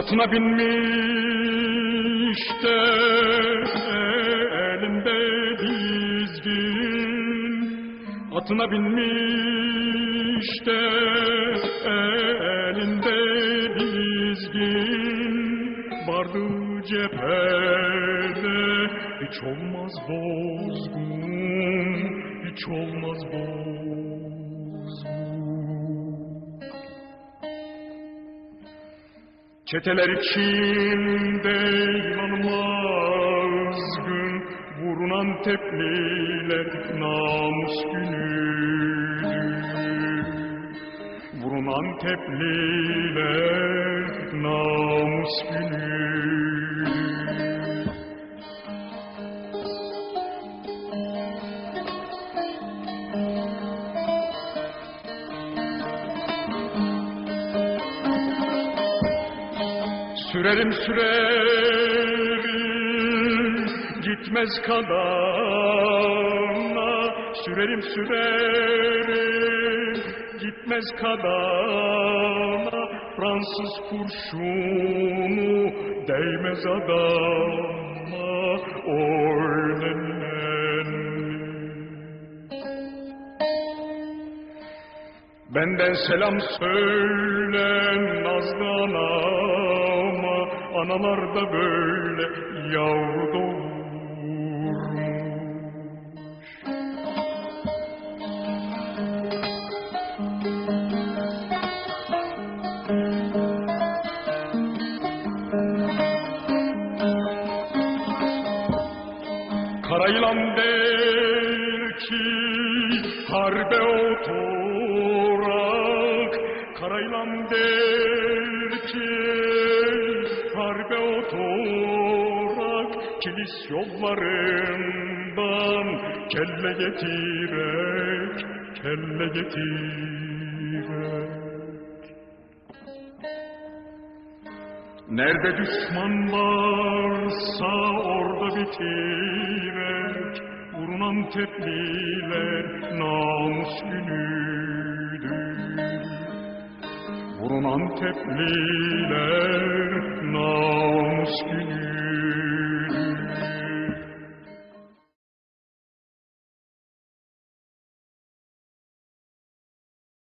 Atına binmiş de elinde dizgin. Atına binmiş de elinde dizgin. Vardı cephede hiç olmaz bozgun Hiç olmaz bozgun Çeteler içinde inanılmaz gün Vurun Antepliler namus günüdür Vurun Antepliler namus günüdür Sürerim sürerim gitmez kadana Sürerim sürerim gitmez kadana Fransız kurşunu değmez adama. Oy nenni. Benden selam söyle Nazlı anama Analar da böyle yavru doğurmuş Karayılan der ki harbe oturak. Karayılan der Kilis yollarından kelle getirek Kelle getirek. Nerede düşman varsa orada bitirek. Vurun Antepliler namus günüdür. Vurun Antepliler namus